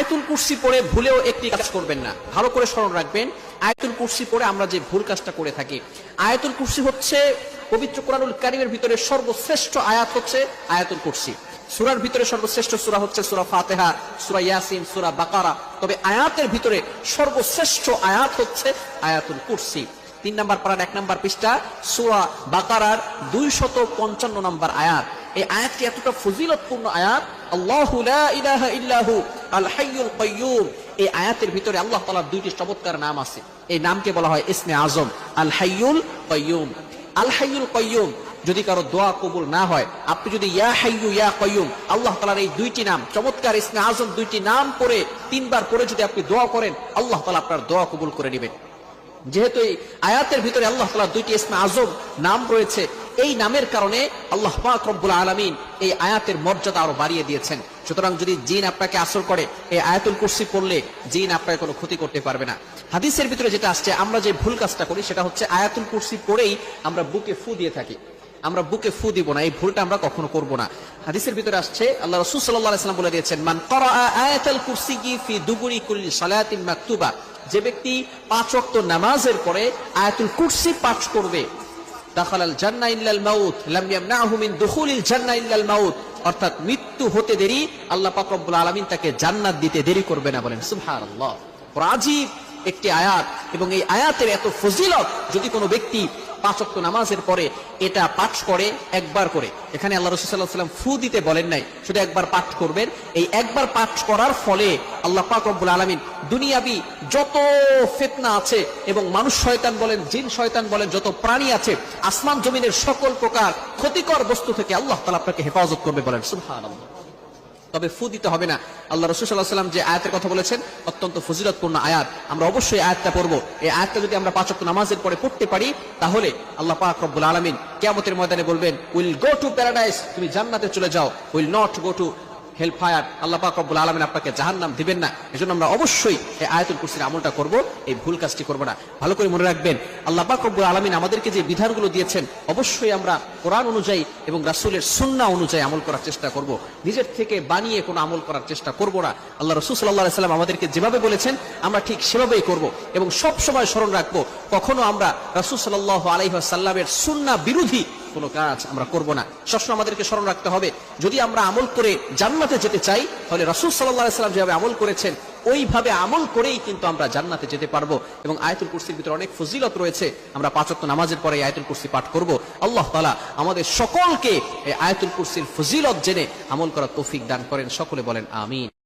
আয়াতুল কুরসি পড়ে ভুলেও একটি কাজ করবেন না। ভালো করে স্মরণ রাখবেন, আয়াতুল কুরসি পড়ে আমরা যে ভুল কাজটা করে থাকি। আয়াতুল কুরসি হচ্ছে পবিত্র কোরআনুল কারিমের ভিতরে সর্বশ্রেষ্ঠ আয়াত হচ্ছে আয়াতুল কুরসি। সুরার ভিতরে সর্বশ্রেষ্ঠ সুরা হচ্ছে সুরা ফাতেহা, সুরা ইয়াসিন, সুরা বাকারা। তবে আয়াতের ভিতরে সর্বশ্রেষ্ঠ আয়াত হচ্ছে আয়াতুল কুর্সি। তিন নাম্বার পাড়ার এক নাম্বার পৃষ্ঠা, সুরা বাকারার দুইশত পঞ্চান্ন নাম্বার আয়াত। এই আয়াতটি এতটা ফজিলতপূর্ণ আয়াত, আল্লাহু ইলাহা ইল্লাহু আল কাইয়্যুম এই আয়াতের ভিতরে আল্লাহ তাআলার দুইটি চমৎকার নাম আছে। এই নামকে বলা হয় ইসমে আজম। আল কাইয়্যুম আল কাইয়্যুম যদি কারও দোয়া কবুল না হয়, আপনি যদি ইয়া হাইয়ু ইয়া কাইয়ুম আল্লাহ তাআলার এই দুইটি নাম, চমৎকার ইসমে আজম দুইটি নাম পড়ে, তিনবার পড়ে যদি আপনি দোয়া করেন, আল্লাহ তালা আপনার দোয়া কবুল করে নেবেন। যেহেতু এই আয়াতের ভিতরে আল্লাহ তাআলা দুইটি ইসমে আজম নাম রয়েছে এই নামের কারণে আল্লাহ রব্বুল আলামিন এই আয়াতের মর্যাদা আরও বাড়িয়ে দিয়েছেন। সুতরাং যদি জিন আপনাকে আসর করে, এই আয়াতুল কুরসি পড়লে জিন আপনাকে কোনো ক্ষতি করতে পারবে না। হাদিসের ভিতরে যেটা আসছে, আমরা যে ভুল কাজটা করি, সেটা হচ্ছে আয়াতুল কুরসি পড়েই আমরা বুকে ফু দিয়ে থাকি। আমরা বুকে ফু দিব না, এই ভুলটা আমরা কখনো করব না। হাদিসের ভিতরে আসছে, আল্লাহ রাসূল সাল্লাল্লাহু আলাইহি বলে দিয়েছেন, মান ক্বারাআ আয়াতাল কুরসি ফি দুবুরি কুল্লি সালাতিন মাকতুবা। যে ব্যক্তি পাঁচ ওয়াক্ত নামাজের পরে আয়াতুল কুরসি পাঠ করবে দাখালাল ইল্লাল মাউত মাউত। অর্থাৎ মৃত্যু হতে দেরি, আল্লাহ পাক রব্বুল আলামিন তাকে জান্নাত দিতে দেরি করবে না বলেন। সুবহানাল্লাহ। রাজীব একটি আয়াত, এবং এই আয়াতের এত ফজিলত, যদি কোনো ব্যক্তি পাঁচ ওয়াক্ত নামাজের পরে এটা পাঠ করে, একবার করে, এখানে আল্লাহ রসুল সাল্লাহ সাল্লাম ফু দিতে বলেন নাই, শুধু একবার পাঠ করবেন, এই একবার পাঠ করার ফলে আল্লাহ পাক রব্বুল আলমিন দুনিয়াবি যত ফেতনা আছে, এবং মানুষ শয়তান বলেন, জিন শয়তান বলেন, যত প্রাণী আছে, আসমান জমিনের সকল প্রকার ক্ষতিকর বস্তু থেকে আল্লাহ তালা আপনাকে হেফাজত করবে বলেন, সুবহানাল্লাহ। তবে ফু দিতে হবে না। আল্লাহ রসুল সাল্লাহ সাল্লাম যে আয়াতের কথা বলেছেন, অত্যন্ত ফজিলতপূর্ণ আয়াত। আমরা অবশ্যই আয়াতটা পড়ব। এই আয়াতটা যদি আমরা পাঁচক নামাজের পরে পড়তে পারি, তাহলে আল্লাহ পাক রব্বুল আলমিন কেয়ামতের ময়দানে বলবেন উইল গো টু প্যারাডাইস তুমি জান্নাতে চলে যাও। Will not go to hellfire আল্লাহ পাক রব্বুল আলমিন আপনাকে জাহান্নাম দিবেন না। এজন্য আমরা অবশ্যই এই আয়াতুল কুরসির আমলটা করব, এই ভুল কাজটি করব না। ভালো করে মনে রাখবেন, আল্লাহ পাক রব্বুল আলমিন আমাদেরকে যে বিধানগুলো দিয়েছেন, অবশ্যই আমরা কোরআন অনুযায়ী এবং রাসূলের সুন্নাহ অনুযায়ী আমল করার চেষ্টা করব। নিজের থেকে বানিয়ে কোনো আমল করার চেষ্টা করব না। আল্লাহ রসুল সাল্লাহ সাল্লাম আমাদেরকে যেভাবে বলেছেন, আমরা ঠিক সেভাবেই করব এবং সব সময় স্মরণ রাখব, কখনো আমরা রাসূল সাল্লাল্লাহু আলাইহি সাল্লামের সুন্নাহ বিরোধী কোনো কাজ আমরা করব না। সবসময় আমাদেরকে স্মরণ রাখতে হবে, যদি আমরা আমল করে জান্নাতে যেতে চাই, তাহলে রাসূল সাল্লাম যেভাবে আমল করেছেন, ওইভাবে আমল করেই কিন্তু আমরা জান্নাতে যেতে পারব এবং আয়তুল কুরসির ভিতরে অনেক ফজিলত রয়েছে। আমরা পাঁচত্ব নামাজের পরে আয়তুল কুরসি পাঠ করব। আল্লাহ তাআলা আমাদের সকলকে এই আয়াতুল কুরসির ফজিলত জেনে আমল করার তৌফিক দান করেন। সকলে বলেন, আমিন।